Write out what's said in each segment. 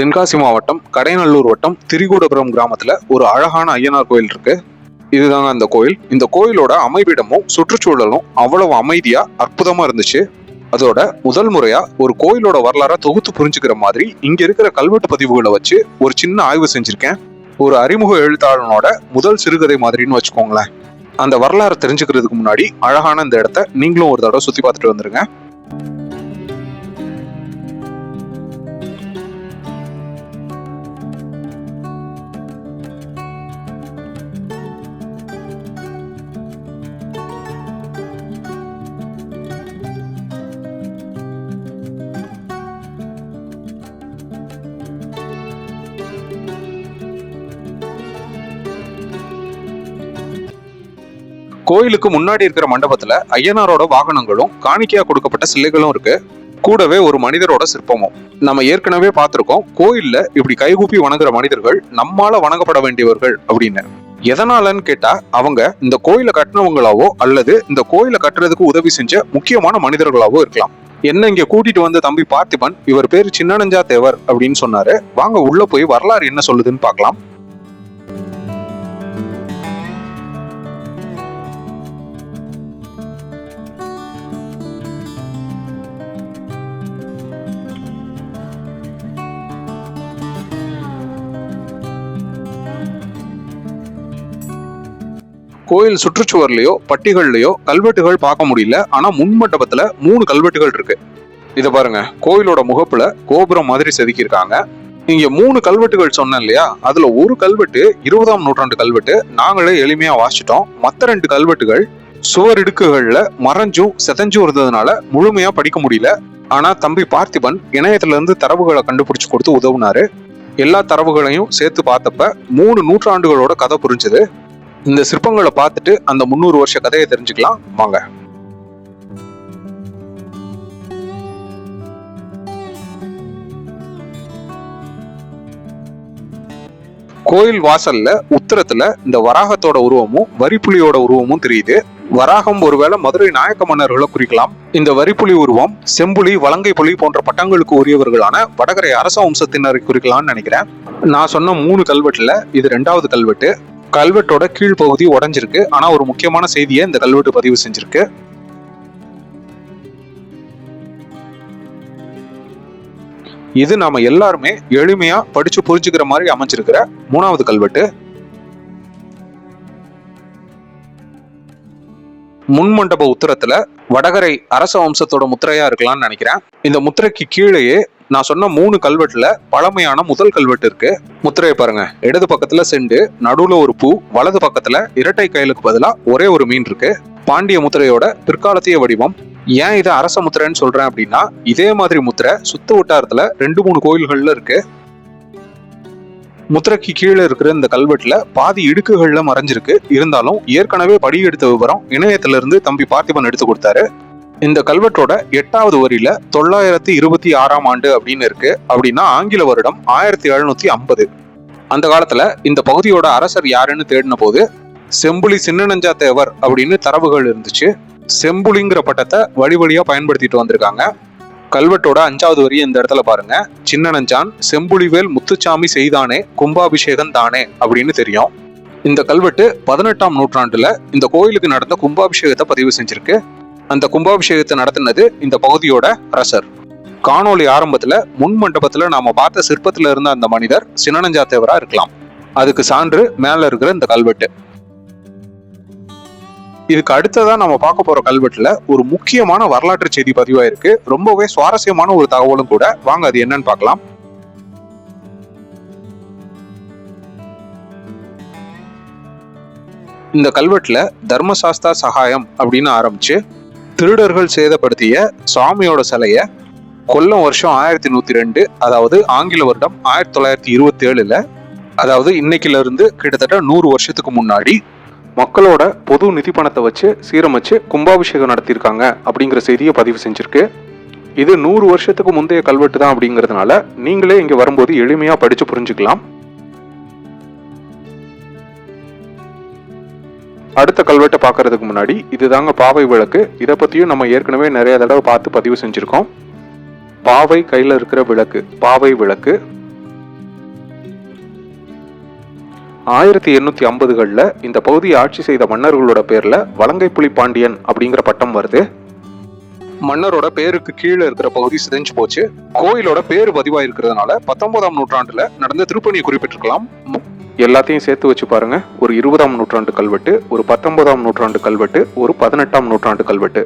தென்காசி மாவட்டம் கடைநல்லூர் வட்டம் திரிகூடபுரம் கிராமத்துல ஒரு அழகான ஐயனார் கோயில் இருக்கு. இதுதாங்க அந்த கோயில். இந்த கோயிலோட அமைவிடமும் சுற்றுச்சூழலும் அவ்வளவு அமைதியா அற்புதமா இருந்துச்சு. அதோட முதல் முறையா ஒரு கோயிலோட வரலாற தொகுத்து புரிஞ்சுக்கிற மாதிரி இங்க இருக்கிற கல்வெட்டு பதிவுகளை வச்சு ஒரு சின்ன ஆய்வு செஞ்சிருக்கேன். ஒரு அறிமுக எழுத்தாளனோட முதல் சிறுகதை மாதிரின்னு வச்சுக்கோங்களேன். அந்த வரலாறை தெரிஞ்சுக்கிறதுக்கு முன்னாடி அழகான இந்த இடத்த நீங்களும் ஒரு தடவை சுத்தி பார்த்துட்டு வந்துருங்க. கோயிலுக்கு முன்னாடி இருக்கிற மண்டபத்துல ஐயனாரோட வாகனங்களும் காணிக்கையா கொடுக்கப்பட்ட சிலைகளும் இருக்கு. கூடவே ஒரு மனிதரோட சிற்பமும். நம்ம ஏற்கனவே பார்த்திருக்கோம் கோயில்ல இப்படி கைகூப்பி வணங்குற மனிதர்கள் நம்மால வணங்கப்பட வேண்டியவர்கள் அப்படின்னு. எதனாலன்னு கேட்டா அவங்க இந்த கோயிலை கட்டினவங்களாவோ அல்லது இந்த கோயிலை கட்டுறதுக்கு உதவி செஞ்ச முக்கியமான மனிதர்களாவோ இருக்கலாம். என்ன இங்க கூட்டிட்டு வந்த தம்பி பார்த்திபன் இவர் பேரு சின்னனஞ்சா தேவர் அப்படின்னு சொன்னாரு. வாங்க உள்ள போய் வரலாறு என்ன சொல்லுதுன்னு பார்க்கலாம். கோயில் சுற்றுச்சுவர்லயோ பட்டிகள்லயோ கல்வெட்டுகள் பார்க்க முடியல. ஆனா முன்மண்டபத்துல மூணு கல்வெட்டுகள் இருக்கு. இதை பாருங்க. கோயிலோட முகப்புல கோபுரம் மாதிரி செதுக்கியிருக்காங்க. இங்க மூணு கல்வெட்டுகள் சொன்னேன் இல்லையா? அதுல ஒரு கல்வெட்டு இருபதாம் நூற்றாண்டு கல்வெட்டு நாங்களே எளிமையா வாசிச்சிட்டோம். மத்த ரெண்டு கல்வெட்டுகள் சுவர் இடுக்குகள்ல மறைஞ்சும் செதஞ்சும் இருந்ததுனால முழுமையா படிக்க முடியல. ஆனா தம்பி பார்த்திபன் இணையத்துல இருந்து தரவுகளை கண்டுபிடிச்சு கொடுத்து உதவுனாரு. எல்லா தரவுகளையும் சேர்த்து பார்த்தப்ப மூணு நூற்றாண்டுகளோட கதை புரிஞ்சது. இந்த சிற்பங்களை பார்த்துட்டு அந்த முந்நூறு வருஷ கதையை தெரிஞ்சுக்கலாம். வாங்க. கோயில் வாசல்ல உத்தரத்துல இந்த வராகத்தோட உருவமும் வரிப்புலியோட உருவமும் தெரியுது. வராகம் ஒருவேளை மதுரை நாயக்க மன்னர்களை குறிக்கலாம். இந்த வரிப்புலி உருவம் செம்புலி வலங்கை புலி போன்ற பட்டங்களுக்கு உரியவர்களான வடகரை அரச வம்சத்தினரை குறிக்கலாம்னு நினைக்கிறேன். நான் சொன்ன மூணு கல்வெட்டுல இது ரெண்டாவது கல்வெட்டு. கல்வெட்டோட கீழ்ப்பகுதி உடைஞ்சிருக்கு. ஆனா ஒரு முக்கியமான செய்தியை இந்த கல்வெட்டு பதிவு செஞ்சிருக்கு. இது நாம எல்லாருமே எளிமையா படிச்சு புரிஞ்சுக்கிற மாதிரி அமைஞ்சிருக்கிற மூணாவது கல்வெட்டு. முன்மண்டப உத்தரத்துல வடகரை அரச வம்சத்தோட முத்திரையா இருக்கலாம்னு நினைக்கிறேன். இந்த முத்திரைக்கு கீழேயே நான் சொன்ன மூணு கல்வெட்டுல பழமையான முதல் கல்வெட்டு இருக்கு. முத்திரையை பாருங்க. இடது பக்கத்துல செண்டு நடுவுல ஒரு பூ வலது பக்கத்துல இரட்டை கையிலுக்கு பதிலா ஒரே ஒரு மீன் இருக்கு. பாண்டிய முத்திரையோட பிற்காலத்திய வடிவம். ஏன் இதை அரச முத்திரைன்னு சொல்றேன் அப்படின்னா இதே மாதிரி முத்திரை சுத்த வட்டாரத்துல ரெண்டு மூணு கோயில்கள்ல இருக்கு. முத்திரைக்கு கீழே இருக்கிற இந்த கல்வெட்டுல பாதி இடுக்குகள்ல மறைஞ்சிருக்கு. இருந்தாலும் ஏற்கனவே படி எடுத்த விவரம் இணையத்திலிருந்து தம்பி பார்த்திபன் எடுத்து கொடுத்தாரு. இந்த கல்வெட்டோட எட்டாவது வரியில தொள்ளாயிரத்தி இருபத்தி ஆறாம் ஆண்டு அப்படின்னு இருக்கு. அப்படின்னா ஆங்கில வருடம் ஆயிரத்தி எழுநூத்தி ஐம்பது. அந்த காலத்துல இந்த பகுதியோட அரசர் யாருன்னு தேடின போது செம்புலி சின்னனஞ்சா தேவர் அப்படின்னு தரவுகள் இருந்துச்சு. செம்புலிங்கிற பட்டத்தை வழி வழியா பயன்படுத்திட்டு வந்திருக்காங்க. கல்வெட்டோட அஞ்சாவது வரி இந்த இடத்துல பாருங்க. சின்னனஞ்சான் செம்புலிவேல் முத்துச்சாமி செய்தானே கும்பாபிஷேகம் தானே அப்படின்னு தெரியும். இந்த கல்வெட்டு பதினெட்டாம் நூற்றாண்டுல இந்த கோயிலுக்கு நடந்த கும்பாபிஷேகத்தை பதிவு செஞ்சிருக்கு. அந்த கும்பாபிஷேகத்தை நடத்தினது இந்த பகுதியோட அரசர். காணொளி ஆரம்பத்துல முன் மண்டபத்துல நாம பார்த்த சிற்பத்துல இருந்த அந்த மனிதர் சினனஞ்சாத்தேவரா இருக்கலாம். அதுக்கு சான்று மேல இருக்கிற இந்த கல்வெட்டு. இதுக்கு அடுத்ததா நம்ம பார்க்க போற கல்வெட்டுல ஒரு முக்கியமான வரலாற்று செய்தி பதிவாயிருக்கு ரொம்பவே சுவாரஸ்யமான ஒரு தகவலும் கூட. வாங்க அது என்னன்னு பார்க்கலாம். இந்த கல்வெட்டுல தர்மசாஸ்தா சகாயம் அப்படின்னு ஆரம்பிச்சு திருடர்கள் சேதப்படுத்திய சுவாமியோட சிலைய கொல்லம் வருஷம் ஆயிரத்தி நூத்தி ரெண்டு அதாவது ஆங்கில வருடம் ஆயிரத்தி தொள்ளாயிரத்தி இருபத்தி ஏழுல அதாவது இன்னைக்குல இருந்து கிட்டத்தட்ட நூறு வருஷத்துக்கு முன்னாடி மக்களோட பொது நிதி பணத்தை வச்சு சீரமைச்சு கும்பாபிஷேகம் நடத்தியிருக்காங்க அப்படிங்கிற செய்தியை பதிவு செஞ்சிருக்கு. இது நூறு வருஷத்துக்கு முந்தைய கல்வெட்டு தான் அப்படிங்கிறதுனால நீங்களே இங்கே வரும்போது எளிமையாக படித்து புரிஞ்சுக்கலாம். அடுத்த கல்வெட்டை பார்க்கறதுக்கு முன்னாடி இதுதாங்க பாவை விளக்கு. இதை பற்றியும் நம்ம ஏற்கனவே நிறைய தடவை பார்த்து பதிவு செஞ்சுருக்கோம். பாவை கையில் இருக்கிற விளக்கு பாவை விளக்கு. ஆயிரத்தி எண்ணூற்றி ஐம்பதுகளில் இந்த பகுதியை ஆட்சி செய்த மன்னர்களோட பேரில் வலங்கைப்புலி பாண்டியன் அப்படிங்கிற பட்டம் வருது. மன்னரோட பேருக்கு கீழே இருக்கிற பகுதி சிதைஞ்சு போச்சு. கோயிலோட பேர் பதிவாயிருக்கிறதுனால பத்தொன்பதாம் நூற்றாண்டுல நடந்த திருப்பணியை குறிப்பிட்டிருக்கலாம். எல்லாத்தையும் சேர்த்து வச்சு பாருங்க. ஒரு இருபதாம் நூற்றாண்டு கல்வெட்டு ஒரு பத்தொன்பதாம் நூற்றாண்டு கல்வெட்டு ஒரு பதினெட்டாம் நூற்றாண்டு கல்வெட்டு.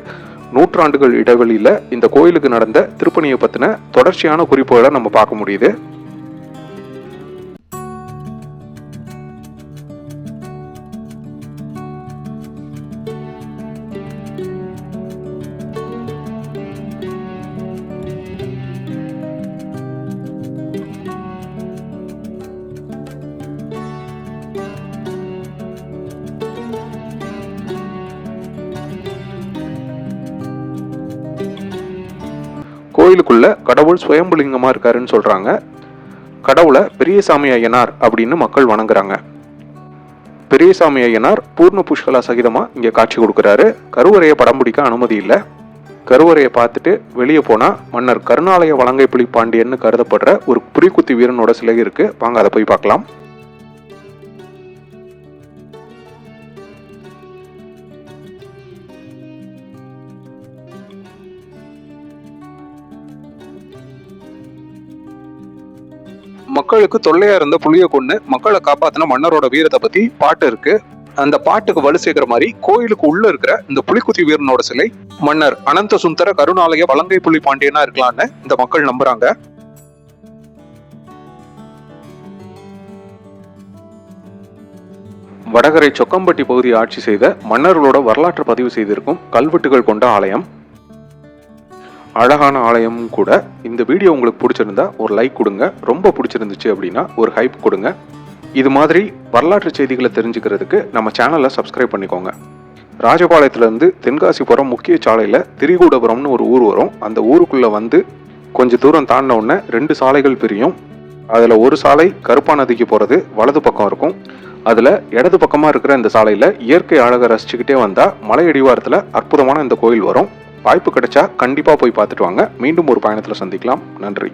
நூற்றாண்டுகள் இடைவெளியில இந்த கோயிலுக்கு நடந்த திருப்பணியை பத்தின தொடர்ச்சியான குறிப்புகளை நம்ம பார்க்க முடியுது. கோயிலுக்குள்ள கடவுள் சுயம்புலிங்கமா இருக்காருன்னு சொல்றாங்க. கடவுளை பெரியசாமி ஐயனார் அப்படின்னு மக்கள் வணங்குறாங்க. பெரியசாமி ஐயனார் பூர்ண புஷ்கலா சகிதமா இங்க காட்சி கொடுக்கறாரு. கருவறையை படம் பிடிக்க அனுமதி இல்லை. கருவறையை பார்த்துட்டு வெளியே போனா மன்னர் கருணாலய வலங்கைப்புலி பாண்டியன்னு கருதப்படுற ஒரு புரிக்குத்தி வீரனோட சிலை இருக்கு. வாங்க அதை போய் பார்க்கலாம். மக்களுக்கு தொல்லையா இருந்த புளிய கொண்டு மக்களை காப்பாத்தின மன்னரோட வீரத்தை பத்தி பாட்டு இருக்கு. அந்த பாட்டுக்கு வலு சேர்க்கிற மாதிரி கோயிலுக்கு உள்ள இருக்கிற இந்த புலிக்குத்தி வீரனோட சிலை மன்னர் அனந்த சுந்தர கருணாலய வலங்கை புலி பாண்டியனா இருக்கலாம்னு இந்த மக்கள் நம்புறாங்க. வடகரை சொக்கம்பட்டி பகுதியை ஆட்சி செய்த மன்னர்களோட வரலாற்று பதிவு செய்திருக்கும் கல்வெட்டுகள் கொண்ட ஆலயம் அழகான ஆலயமும் கூட. இந்த வீடியோ உங்களுக்கு பிடிச்சிருந்தா ஒரு லைக் கொடுங்க. ரொம்ப பிடிச்சிருந்துச்சு அப்படின்னா ஒரு ஹைப் கொடுங்க. இது மாதிரி வரலாற்று செய்திகளை தெரிஞ்சுக்கிறதுக்கு நம்ம சேனலை சப்ஸ்கிரைப் பண்ணிக்கோங்க. ராஜபாளையத்துலேருந்து தென்காசிபுரம் முக்கிய சாலையில் திரிகூடபுரம்னு ஒரு ஊர் வரும். அந்த ஊருக்குள்ளே வந்து கொஞ்சம் தூரம் தாண்டின உடனே ரெண்டு சாலைகள் பிரியும். அதில் ஒரு சாலை கருப்பா நதிக்கு போகிறது வலது பக்கம் இருக்கும். அதில் இடது பக்கமாக இருக்கிற இந்த சாலையில் இயற்கை அழகை ரசிச்சுக்கிட்டே வந்தால் மலை அடிவாரத்தில் அற்புதமான இந்த கோயில் வரும். வாய்ப்பு கிடைச்சா கண்டிப்பாக போய் பார்த்துட்டு வாங்க. மீண்டும் ஒரு பயணத்தில் சந்திக்கலாம். நன்றி.